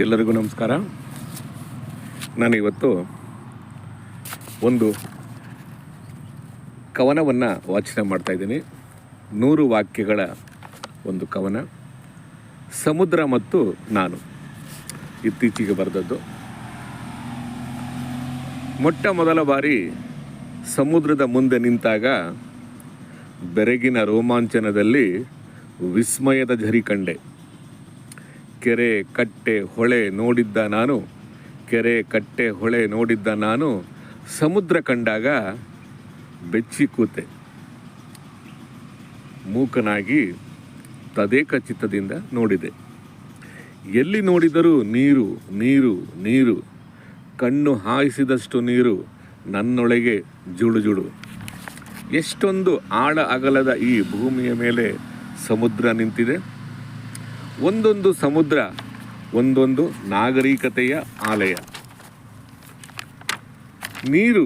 ಎಲ್ಲರಿಗೂ ನಮಸ್ಕಾರ. ನಾನು ಇವತ್ತು ಒಂದು ಕವನವನ್ನು ವಾಚನ ಮಾಡ್ತಾ ಇದ್ದೀನಿ. ನೂರು ವಾಕ್ಯಗಳ ಒಂದು ಕವನ. ಸಮುದ್ರ ಮತ್ತು ನಾನು. ಇತ್ತೀಚೆಗೆ ಬರೆದದ್ದು. ಮೊಟ್ಟ ಮೊದಲ ಬಾರಿ ಸಮುದ್ರದ ಮುಂದೆ ನಿಂತಾಗ ಬೆರಗಿನ ರೋಮಾಂಚನದಲ್ಲಿ ವಿಸ್ಮಯದ ಝರಿ ಕಂಡೆ. ಕೆರೆ, ಕಟ್ಟೆ, ಹೊಳೆ ನೋಡಿದ್ದ ನಾನು. ಕೆರೆ, ಕಟ್ಟೆ, ಹೊಳೆ ನೋಡಿದ್ದ ನಾನು. ಸಮುದ್ರ ಕಂಡಾಗ ಬೆಚ್ಚಿ ಕೂತೆ. ಮೂಕನಾಗಿ ತದೇಕ ಚಿತ್ತದಿಂದ ನೋಡಿದೆ. ಎಲ್ಲಿ ನೋಡಿದರೂ ನೀರು ನೀರು ನೀರು. ಕಣ್ಣು ಹಾಯಿಸಿದಷ್ಟು ನೀರು ನನ್ನೊಳಗೆ ಜುಳು ಎಷ್ಟೊಂದು ಆಳ ಅಗಲದ ಈ ಭೂಮಿಯ ಮೇಲೆ ಸಮುದ್ರ ನಿಂತಿದೆ. ಒಂದೊಂದು ಸಮುದ್ರ, ಒಂದೊಂದು ನಾಗರಿಕತೆಯ ಆಲಯ. ನೀರು,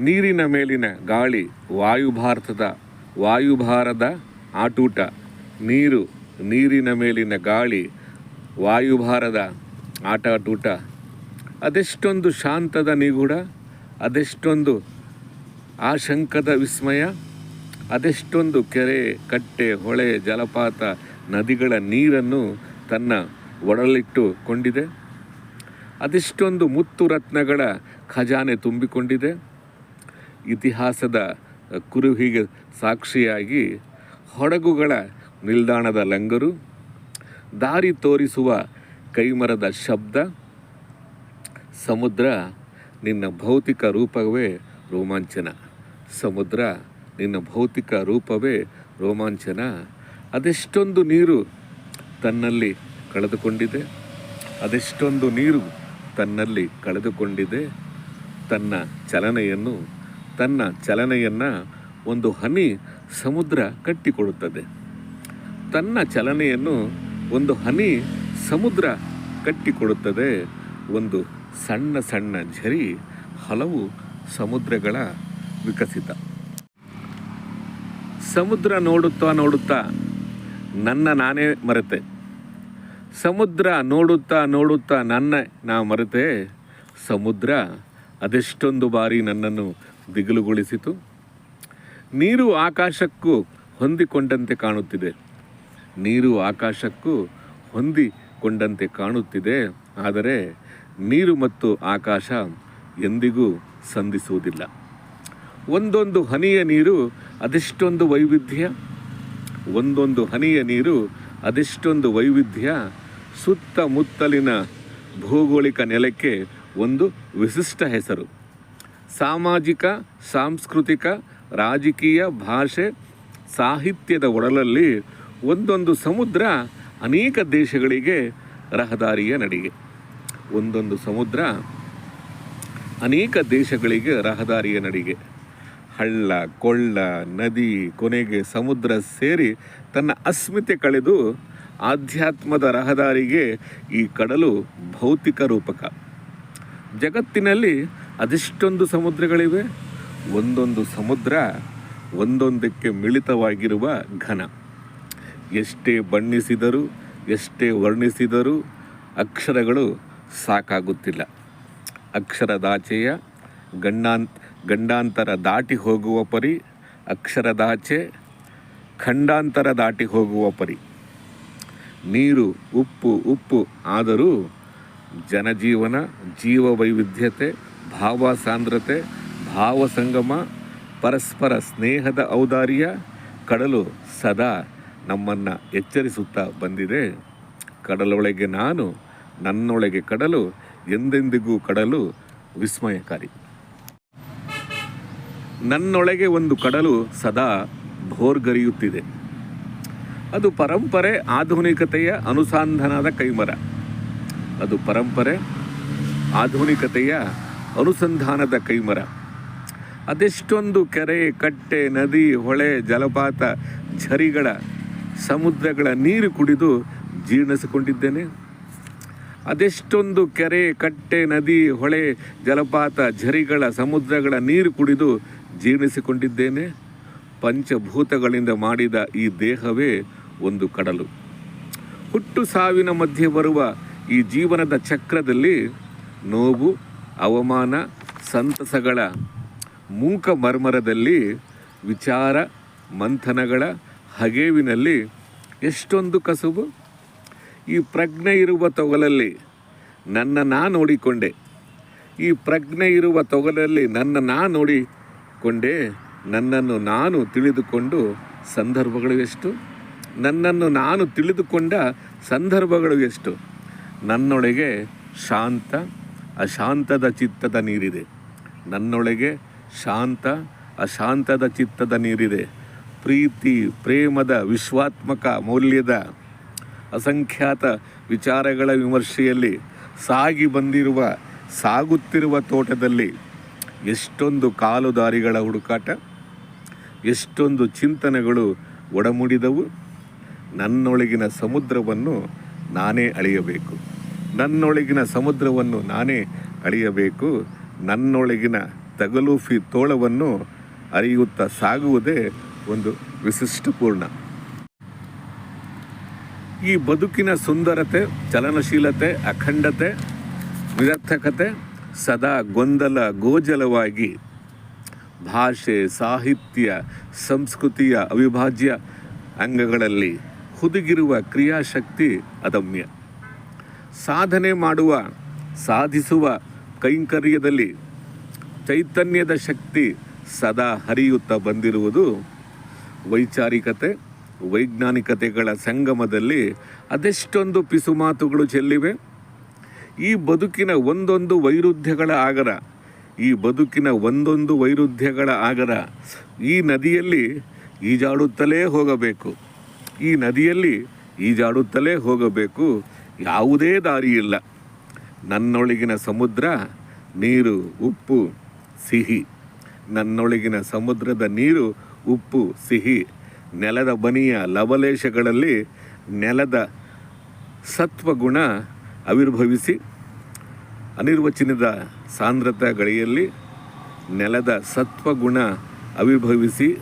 ನೀರಿನ ಮೇಲಿನ ಗಾಳಿ, ವಾಯುಭಾರತದ, ವಾಯುಭಾರದ ಆಟೂಟ. ನೀರು, ನೀರಿನ ಮೇಲಿನ ಗಾಳಿ, ವಾಯುಭಾರದ ಆಟಾಟೂಟ ಅದೆಷ್ಟೊಂದು ಶಾಂತದ ನಿಗೂಢ, ಅದೆಷ್ಟೊಂದು ಆಶಂಕದ ವಿಸ್ಮಯ, ಅದೆಷ್ಟೊಂದು ಕೆರೆ, ಕಟ್ಟೆ, ಹೊಳೆ, ಜಲಪಾತ ನದಿಗಳ ನೀರನ್ನು ತನ್ನ ಒಡಲಿಟ್ಟುಕೊಂಡಿದೆ ಅದೆಷ್ಟೊಂದು ಮುತ್ತು ರತ್ನಗಳ ಖಜಾನೆ ತುಂಬಿಕೊಂಡಿದೆ. ಇತಿಹಾಸದ ಕುರುಹಿಗೆ ಸಾಕ್ಷಿಯಾಗಿ ಹಡಗುಗಳ ನಿಲ್ದಾಣದ ಲಂಗರು, ದಾರಿ ತೋರಿಸುವ ಕೈಮರದ ಶಬ್ದ, ಸಮುದ್ರ ನಿನ್ನ ಭೌತಿಕ ರೂಪವೇ ರೋಮಾಂಚನ. ಸಮುದ್ರ ನಿನ್ನ ಭೌತಿಕ ರೂಪವೇ ರೋಮಾಂಚನ. ಅದೆಷ್ಟೊಂದು ನೀರು ತನ್ನಲ್ಲಿ ಕಳೆದುಕೊಂಡಿದೆ. ಅದೆಷ್ಟೊಂದು ನೀರು ತನ್ನಲ್ಲಿ ಕಳೆದುಕೊಂಡಿದೆ. ತನ್ನ ಚಲನೆಯನ್ನು ತನ್ನ ಚಲನೆಯನ್ನು ಒಂದು ಹನಿ ಸಮುದ್ರ ಕಟ್ಟಿಕೊಡುತ್ತದೆ. ತನ್ನ ಚಲನೆಯನ್ನು ಒಂದು ಹನಿ ಸಮುದ್ರ ಕಟ್ಟಿಕೊಡುತ್ತದೆ. ಒಂದು ಸಣ್ಣ ಸಣ್ಣ ಝರಿ ಹಲವು ಸಮುದ್ರಗಳ ವಿಕಸಿತ. ಸಮುದ್ರ ನೋಡುತ್ತಾ ನೋಡುತ್ತಾ ನನ್ನ ನಾನೇ ಮರೆತೆ. ಸಮುದ್ರ ನೋಡುತ್ತಾ ನೋಡುತ್ತಾ ನನ್ನ ನಾ ಮರೆತೆ. ಸಮುದ್ರ ಅದೆಷ್ಟೊಂದು ಬಾರಿ ನನ್ನನ್ನು ದಿಗಿಲುಗೊಳಿಸಿತು. ನೀರು ಆಕಾಶಕ್ಕೂ ಹೊಂದಿಕೊಂಡಂತೆ ಕಾಣುತ್ತಿದೆ. ನೀರು ಆಕಾಶಕ್ಕೂ ಹೊಂದಿಕೊಂಡಂತೆ ಕಾಣುತ್ತಿದೆ. ಆದರೆ ನೀರು ಮತ್ತು ಆಕಾಶ ಎಂದಿಗೂ ಸಂಧಿಸುವುದಿಲ್ಲ. ಒಂದೊಂದು ಹನಿಯ ನೀರು ಅದೆಷ್ಟೊಂದು ವೈವಿಧ್ಯ. ಒಂದೊಂದು ಹನಿಯ ನೀರು, ಅದೆಷ್ಟೊಂದು ವೈವಿಧ್ಯ ಸುತ್ತಮುತ್ತಲಿನ ಭೌಗೋಳಿಕ ನೆಲಕ್ಕೆ ಒಂದು ವಿಶಿಷ್ಟ ಹೆಸರು. ಸಾಮಾಜಿಕ, ಸಾಂಸ್ಕೃತಿಕ, ರಾಜಕೀಯ, ಭಾಷೆ, ಸಾಹಿತ್ಯದ ಒಡಲಲ್ಲಿ ಒಂದೊಂದು ಸಮುದ್ರ ಅನೇಕ ದೇಶಗಳಿಗೆ ರಹದಾರಿಯ ನಡಿಗೆ. ಒಂದೊಂದು ಸಮುದ್ರ ಅನೇಕ ದೇಶಗಳಿಗೆ ರಹದಾರಿಯ ನಡಿಗೆ. ಹಳ್ಳ, ಕೊಳ್ಳ, ನದಿ, ಕೊನೆಗೆ ಸಮುದ್ರ ಸೇರಿ ತನ್ನ ಅಸ್ಮಿತೆ ಕಳೆದು ಆಧ್ಯಾತ್ಮದ ರಹದಾರಿಗೆ ಈ ಕಡಲು ಭೌತಿಕ ರೂಪಕ. ಜಗತ್ತಿನಲ್ಲಿ ಅದೆಷ್ಟೊಂದು ಸಮುದ್ರಗಳಿವೆ? ಒಂದೊಂದು ಸಮುದ್ರ ಒಂದೊಂದಕ್ಕೆ ಮಿಳಿತವಾಗಿರುವ ಘನ. ಎಷ್ಟೇ ಬಣ್ಣಿಸಿದರೂ, ಎಷ್ಟೇ ವರ್ಣಿಸಿದರೂ ಅಕ್ಷರಗಳು ಸಾಕಾಗುತ್ತಿಲ್ಲ. ಅಕ್ಷರದಾಚೆಯ ಗಂಡಾಂತ ಗಂಡಾಂತರ ದಾಟಿ ಹೋಗುವ ಪರಿ ಅಕ್ಷರದಾಚೆ ಖಂಡಾಂತರ ದಾಟಿ ಹೋಗುವ ಪರಿ. ನೀರು, ಉಪ್ಪು ಉಪ್ಪು ಆದರೂ ಜನಜೀವನ ಜೀವ ವೈವಿಧ್ಯತೆ ಭಾವ ಸಾಂದ್ರತೆ ಭಾವ ಸಂಗಮ ಪರಸ್ಪರ ಸ್ನೇಹದ ಔದಾರ್ಯ ಕಡಲು ಸದಾ ನಮ್ಮನ್ನು ಎಚ್ಚರಿಸುತ್ತಾ ಬಂದಿದೆ. ಕಡಲೊಳಗೆ ನಾನು, ನನ್ನೊಳಗೆ ಕಡಲು, ಎಂದೆಂದಿಗೂ ಕಡಲು ವಿಸ್ಮಯಕಾರಿ. ನನ್ನೊಳಗೆ ಒಂದು ಕಡಲು ಸದಾ ಭೋರ್ಗರಿಯುತ್ತಿದೆ. ಅದು ಪರಂಪರೆ, ಆಧುನಿಕತೆಯ ಅನುಸಂಧಾನದ ಕೈಮರ. ಅದು ಪರಂಪರೆ, ಆಧುನಿಕತೆಯ ಅನುಸಂಧಾನದ ಕೈಮರ. ಅದೆಷ್ಟೊಂದು ಕೆರೆ, ಕಟ್ಟೆ, ನದಿ, ಹೊಳೆ, ಜಲಪಾತ, ಝರಿಗಳ, ಸಮುದ್ರಗಳ ನೀರು ಕುಡಿದು ಜೀರ್ಣಿಸಿಕೊಂಡಿದ್ದೇನೆ. ಅದೆಷ್ಟೊಂದು ಕೆರೆ, ಕಟ್ಟೆ, ನದಿ, ಹೊಳೆ, ಜಲಪಾತ, ಝರಿಗಳ, ಸಮುದ್ರಗಳ ನೀರು ಕುಡಿದು ಜೀರ್ಣಿಸಿಕೊಂಡಿದ್ದೇನೆ. ಪಂಚಭೂತಗಳಿಂದ ಮಾಡಿದ ಈ ದೇಹವೇ ಒಂದು ಕಡಲು. ಹುಟ್ಟು ಸಾವಿನ ಮಧ್ಯೆ ಬರುವ ಈ ಜೀವನದ ಚಕ್ರದಲ್ಲಿ ನೋವು, ಅವಮಾನ, ಸಂತಸಗಳ ಮೂಕ ಮರ್ಮರದಲ್ಲಿ ವಿಚಾರ, ಮಂಥನಗಳ ಹಗೇವಿನಲ್ಲಿ ಎಷ್ಟೊಂದು ಕಸುಬು. ಈ ಪ್ರಜ್ಞೆ ಇರುವ ತೊಗಲಲ್ಲಿ ನನ್ನ ನಾ ನೋಡಿಕೊಂಡೆ. ಈ ಪ್ರಜ್ಞೆ ಇರುವ ತೊಗಲಲ್ಲಿ ನನ್ನ ನಾ ನೋಡಿಕೊಂಡೆ ನನ್ನನ್ನು ನಾನು ತಿಳಿದುಕೊಂಡು ಸಂದರ್ಭಗಳು ಎಷ್ಟು? ನನ್ನನ್ನು ನಾನು ತಿಳಿದುಕೊಂಡ ಸಂದರ್ಭಗಳು ಎಷ್ಟು? ನನ್ನೊಳಗೆ ಶಾಂತ, ಅಶಾಂತದ ಚಿತ್ತದ ನೀರಿದೆ. ನನ್ನೊಳಗೆ ಶಾಂತ, ಅಶಾಂತದ ಚಿತ್ತದ ನೀರಿದೆ. ಪ್ರೀತಿ, ಪ್ರೇಮದ ವಿಶ್ವಾತ್ಮಕ ಮೌಲ್ಯದ ಅಸಂಖ್ಯಾತ ವಿಚಾರಗಳ ವಿಮರ್ಶೆಯಲ್ಲಿ ಸಾಗಿ ಬಂದಿರುವ, ಸಾಗುತ್ತಿರುವ ತೋಟದಲ್ಲಿ ಎಷ್ಟೊಂದು ಕಾಲುದಾರಿಗಳ ಹುಡುಕಾಟ, ಎಷ್ಟೊಂದು ಚಿಂತನೆಗಳು ಒಡಮೂಡಿದವು. ನನ್ನೊಳಗಿನ ಸಮುದ್ರವನ್ನು ನಾನೇ ಅಳಿಯಬೇಕು. ನನ್ನೊಳಗಿನ ಸಮುದ್ರವನ್ನು ನಾನೇ ಅಳಿಯಬೇಕು. ನನ್ನೊಳಗಿನ ತಗಲೂಫಿ ತೋಳವನ್ನು ಅರಿಯುತ್ತಾ ಸಾಗುವುದೇ ಒಂದು ವಿಶಿಷ್ಟಪೂರ್ಣ. ಈ ಬದುಕಿನ ಸುಂದರತೆ, ಚಲನಶೀಲತೆ, ಅಖಂಡತೆ, ನಿರರ್ಥಕತೆ ಸದಾ ಗೊಂದಲ ಗೋಜಲವಾಗಿ ಭಾಷೆ, ಸಾಹಿತ್ಯ, ಸಂಸ್ಕೃತಿಯ ಅವಿಭಾಜ್ಯ ಅಂಗಗಳಲ್ಲಿ ಹುದುಗಿರುವ ಕ್ರಿಯಾಶಕ್ತಿ ಅದಮ್ಯ. ಸಾಧನೆ ಮಾಡುವ, ಸಾಧಿಸುವ ಕೈಂಕರ್ಯದಲ್ಲಿ ಚೈತನ್ಯದ ಶಕ್ತಿ ಸದಾ ಹರಿಯುತ್ತಾ ಬಂದಿರುವುದು ವೈಚಾರಿಕತೆ, ವೈಜ್ಞಾನಿಕತೆಗಳ ಸಂಗಮದಲ್ಲಿ ಅದೆಷ್ಟೊಂದು ಪಿಸುಮಾತುಗಳು ಚೆಲ್ಲಿವೆ. ಈ ಬದುಕಿನ ಒಂದೊಂದು ವೈರುಧ್ಯಗಳ ಆಗರ, ಈ ಬದುಕಿನ ಒಂದೊಂದು ವೈರುಧ್ಯಗಳ ಆಗರ ಈ ನದಿಯಲ್ಲಿ ಈಜಾಡುತ್ತಲೇ ಹೋಗಬೇಕು. ಈ ನದಿಯಲ್ಲಿ ಈಜಾಡುತ್ತಲೇ ಹೋಗಬೇಕು. ಯಾವುದೇ ದಾರಿ ಇಲ್ಲ ನನ್ನೊಳಗಿನ ಸಮುದ್ರ ನೀರು, ಉಪ್ಪು, ಸಿಹಿ. ನನ್ನೊಳಗಿನ ಸಮುದ್ರದ ನೀರು, ಉಪ್ಪು, ಸಿಹಿ. ನೆಲದ ಬನಿಯ ಲವಲೇಶಗಳಲ್ಲಿ ನೆಲದ ಸತ್ವಗುಣ ಆವಿರ್ಭವಿಸಿ ಅನಿರ್ವಚನದ ಸಾಂದ್ರತೆ ಗಡಿಯಲ್ಲಿ ನೆಲದ ಸತ್ವಗುಣ ಆವಿರ್ಭವಿಸಿ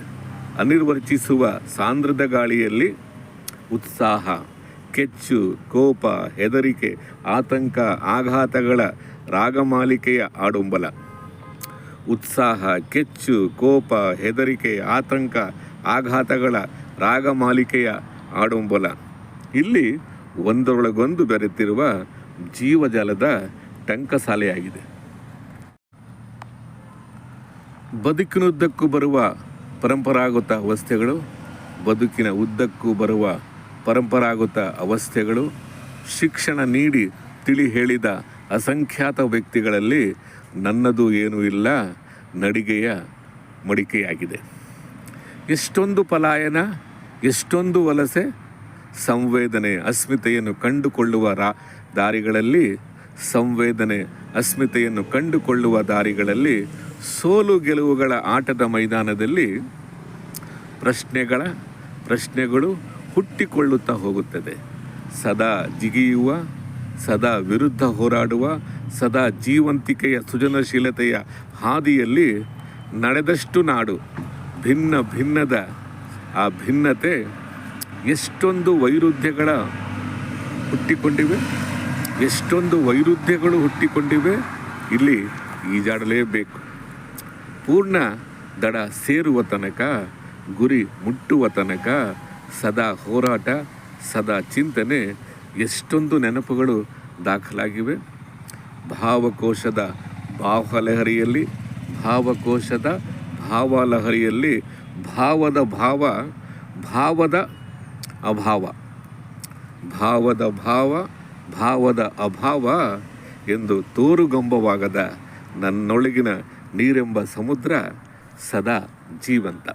ಅನಿರ್ವಚಿಸುವ ಸಾಂದ್ರದ ಗಾಳಿಯಲ್ಲಿ ಉತ್ಸಾಹ, ಕೆಚ್ಚು, ಕೋಪ, ಹೆದರಿಕೆ, ಆತಂಕ, ಆಘಾತಗಳ ರಾಗಮಾಲಿಕೆಯ ಆಡಂಬಲ. ಉತ್ಸಾಹ, ಕೆಚ್ಚು, ಕೋಪ, ಹೆದರಿಕೆ, ಆತಂಕ, ಆಘಾತಗಳ ರಾಗಮಾಲಿಕೆಯ ಆಡಂಬಲ. ಇಲ್ಲಿ ಒಂದರೊಳಗೊಂದು ಬೆರೆತಿರುವ ಜೀವಜಾಲದ ಟಂಕಸಾಲೆಯಾಗಿದೆ. ಬದುಕಿನುದ್ದಕ್ಕೂ ಬರುವ ಪರಂಪರಾಗತ ಅವಸ್ಥೆಗಳು, ಬದುಕಿನ ಉದ್ದಕ್ಕೂ ಬರುವ ಪರಂಪರಾಗತ ಅವಸ್ಥೆಗಳು, ಶಿಕ್ಷಣ ನೀಡಿ ತಿಳಿ ಹೇಳಿದ ಅಸಂಖ್ಯಾತ ವ್ಯಕ್ತಿಗಳಲ್ಲಿ ನನ್ನದು ಏನೂ ಇಲ್ಲ, ನಡಿಗೆಯ ಮಡಿಕೆಯಾಗಿದೆ. ಎಷ್ಟೊಂದು ಪಲಾಯನ, ಎಷ್ಟೊಂದು ವಲಸೆ ಸಂವೇದನೆ ಅಸ್ಮಿತೆಯನ್ನು ಕಂಡುಕೊಳ್ಳುವ ದಾರಿಗಳಲ್ಲಿ, ಸಂವೇದನೆ ಅಸ್ಮಿತೆಯನ್ನು ಕಂಡುಕೊಳ್ಳುವ ದಾರಿಗಳಲ್ಲಿ, ಸೋಲು ಗೆಲುವುಗಳ ಆಟದ ಮೈದಾನದಲ್ಲಿ ಪ್ರಶ್ನೆಗಳ, ಪ್ರಶ್ನೆಗಳು ಹುಟ್ಟಿಕೊಳ್ಳುತ್ತಾ ಹೋಗುತ್ತದೆ. ಸದಾ ಜಿಗಿಯುವ, ಸದಾ ವಿರುದ್ಧ ಹೋರಾಡುವ, ಸದಾ ಜೀವಂತಿಕೆಯ ಸೃಜನಶೀಲತೆಯ ಹಾದಿಯಲ್ಲಿ ನಡೆದಷ್ಟು ನಾಡು ಭಿನ್ನ ಭಿನ್ನದ ಆ ಭಿನ್ನತೆ ಎಷ್ಟೊಂದು ವೈರುಧ್ಯಗಳ ಹುಟ್ಟಿಕೊಂಡಿವೆ? ಎಷ್ಟೊಂದು ವೈರುಧ್ಯಗಳು ಹುಟ್ಟಿಕೊಂಡಿವೆ? ಇಲ್ಲಿ ಈಜಾಡಲೇಬೇಕು. ಪೂರ್ಣ ದಡ ಸೇರುವ ತನಕ, ಗುರಿ ಮುಟ್ಟುವ ತನಕ, ಸದಾ ಹೋರಾಟ, ಸದಾ ಚಿಂತನೆ, ಎಷ್ಟೊಂದು ನೆನಪುಗಳು ದಾಖಲಾಗಿವೆ. ಭಾವಕೋಶದ ಭಾವಲಹರಿಯಲ್ಲಿ ಭಾವಕೋಶದ ಭಾವಲಹರಿಯಲ್ಲಿ, ಭಾವದ ಭಾವ, ಭಾವದ ಅಭಾವ. ಭಾವದ ಭಾವ, ಭಾವದ ಅಭಾವ ಎಂದು ತೋರುಗಂಬವಾಗದ ನನ್ನೊಳಗಿನ ನೀರೆಂಬ ಸಮುದ್ರ ಸದಾ ಜೀವಂತ.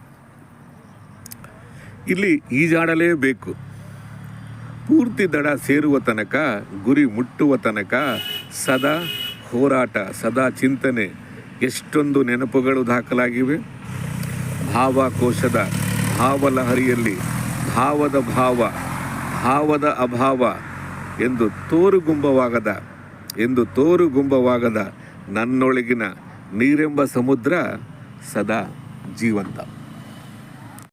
ಇಲ್ಲಿ ಈಜಾಡಲೇಬೇಕು. ಪೂರ್ತಿ ದಡ ಸೇರುವ ತನಕ, ಗುರಿ ಮುಟ್ಟುವ ತನಕ ಸದಾ ಹೋರಾಟ, ಸದಾ ಚಿಂತನೆ, ಎಷ್ಟೊಂದು ನೆನಪುಗಳು ದಾಖಲಾಗಿವೆ. ಭಾವಕೋಶದ ಭಾವಲಹರಿಯಲ್ಲಿ ಭಾವದ ಭಾವ ಭಾವದ ಅಭಾವ ಎಂದು ತೋರುಗುಂಬವಾಗದ ಎಂದು ತೋರುಗುಂಬವಾಗದ ನನ್ನೊಳಗಿನ ನೀರೆಂಬ ಸಮುದ್ರ ಸದಾ ಜೀವಂತ.